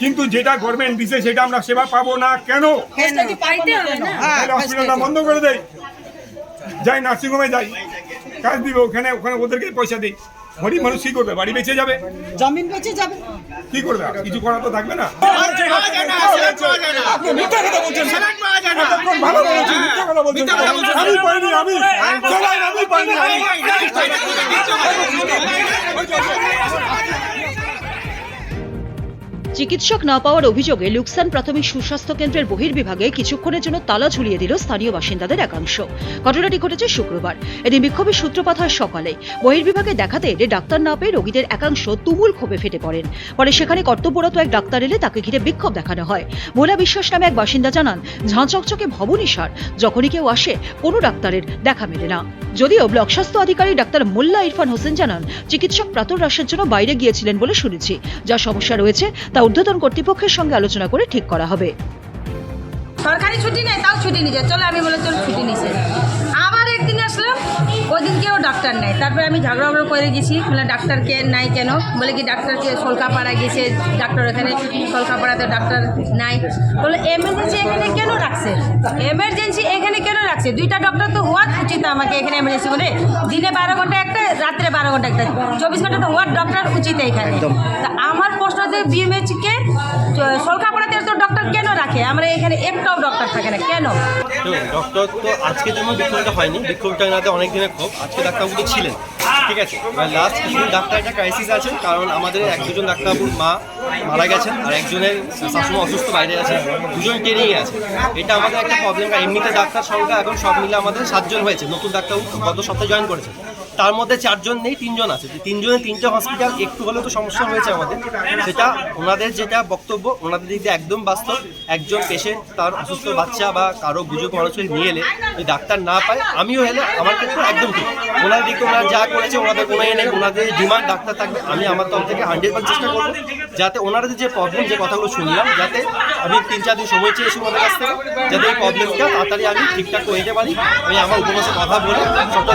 কিন্তু যেটা গভর্নমেন্ট দিছে সেটা আমরা সেবা পাবো না কেন কেসটাকে পাইতে হবে না তাহলে হসপিটালটা বন্ধ করে দেয় যাই নার্সিংহোমে যাই কাজ দিবে ওখানে ওখানে ওদেরকে পয়সা দিই গরিব মানুষ কি করবে বাড়ি বেঁচে যাবে জমিন বেঁচে যাবে কি করবে কিছু করা তো থাকবে না চিকিৎসক না পাওয়ার অভিযোগে লুকসান প্রাথমিক সুস্বাস্থ্য কেন্দ্রের বহির্বিভাগে কিছুক্ষণের জন্য তালা ঝুলিয়ে দিল স্থানীয় বাসিন্দাদের একাংশ। ঘটনাটি ঘটেছে শুক্রবার। এদিন বিক্ষোভের সূত্রপাত হয় সকালে। বহির্বিভাগে দেখাতে এলে ডাক্তার না পেয়ে রোগীদের একাংশ তুমুল ক্ষোভে ফেটে পড়েন। পরে সেখানে কর্তব্যরত এক ডাক্তার এলে তাকে ঘিরে বিক্ষোভ দেখানো হয়। ভোলা বিশ্বাস নামে এক বাসিন্দা জানান ঝাঁ চকচকে ভবনীসার যখনই কেউ আসে, কোনো ডাক্তারের দেখা মেলে না। যদিও ব্লক স্বাস্থ্য আধিকারিক ডাক্তার মোল্লা ইরফান হোসেন জানান, চিকিৎসক প্রাতরাশের জন্য বাইরে গিয়েছিলেন বলে শুনেছি। যা সমস্যা রয়েছে, তা ঊর্ধ্বতন কর্তৃপক্ষের সঙ্গে আলোচনা করে ঠিক করা হবে। সরকারি ছুটি নেই, তাও ছুটি নিছে চলো, আমি বলে চলো, ছুটি নিছে। আবার একদিন আসলাম ওই দিন কেউ ডাক্তার নেই। তারপরে আমি ঝগড়া ঝগড়া করে গেছি, বলে ডাক্তার কে নাই কেন? বলে কি ডাক্তার ডাক্তারকে সলকাপাড়া গেছে, ডাক্তার এখানে সলকাপাড়াতে ডাক্তার নাই। বলে এমার্জেন্সি এখানে কেন রাখছে এমার্জেন্সি এখানে কেন রাখছে। দুইটা ডক্টর তো হওয়া উচিত আমাকে এখানে এমার্জেন্সি বলে দিনে বারো ঘণ্টা একটা রাত্রে বারো ঘণ্টা একটা। চব্বিশ ঘণ্টা তো হওয়ার ডক্টর উচিত এখানে। তা আমার প্রশ্ন যে বিএমএইচকে ডক্টর কেন রাখে? আমরা এখানে একটাও ডক্টর থাকে না, কেন? ডক্টর তো আজকে যেমন বিক্ষোভটা হয়নি, বিক্ষোভটা এনাদের অনেক দিনের ক্ষোভ, আজকে ডাক্তারবাবু ছিলেন, ঠিক আছে? এবার লাস্ট কিছুদিন ডাক্তার একটা ক্রাইসিস আছে, কারণ আমাদের এক দুজন ডাক্তারবাবুর মা মারা গেছেন, আর একজনের শাশুড়ি অসুস্থ বাইরে আছে, দুজন ট্রেনিংয়ে আছে এটা আমাদের একটা প্রবলেম এমনিতে ডাক্তার সংখ্যা এখন সব মিলে আমাদের সাতজন হয়েছে, নতুন ডাক্তারবাবু গত সপ্তাহে জয়েন করেছে তার মধ্যে চারজন নেই, তিনজন আছে। তিনজনের তিনটে হসপিটাল একটু হলেও তো সমস্যা হয়েছে আমাদের। সেটা ওনাদের যেটা বক্তব্য, ওনাদের দিক দিয়ে একদম বাস্তব। একজন পেশেন্ট তার অসুস্থ বাচ্চা বা কারও বুঝুক মানুষকে নিয়ে এলে যদি ডাক্তার না পায়, আমিও এলে আমার ক্ষেত্রে একদম ঠিক। ওনাদের দিকে ওনারা যা করেছে, ওনাদের কোনো এ নেই, ওনাদের ডিমান্ড ডাক্তার থাকবে, আমি আমার তরফ থেকে হান্ড্রেড পার্সেন্ট চেষ্টা করব যাতে ওনাদের যে প্রবলেম যে কথাগুলো শুনলাম, যাতে আমি তিন চার দিন সময় চেয়েছি ওনাদের কাছ থেকে যাতে এই প্রবলেমটা তাড়াতাড়ি আমি ঠিকঠাক করে দিতে পারি। আমি আমার উপবাসে কথা বলে সবটা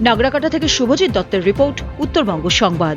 নাগরাকাটা থেকে শুভজিৎ দত্তের রিপোর্ট উত্তরবঙ্গ সংবাদ।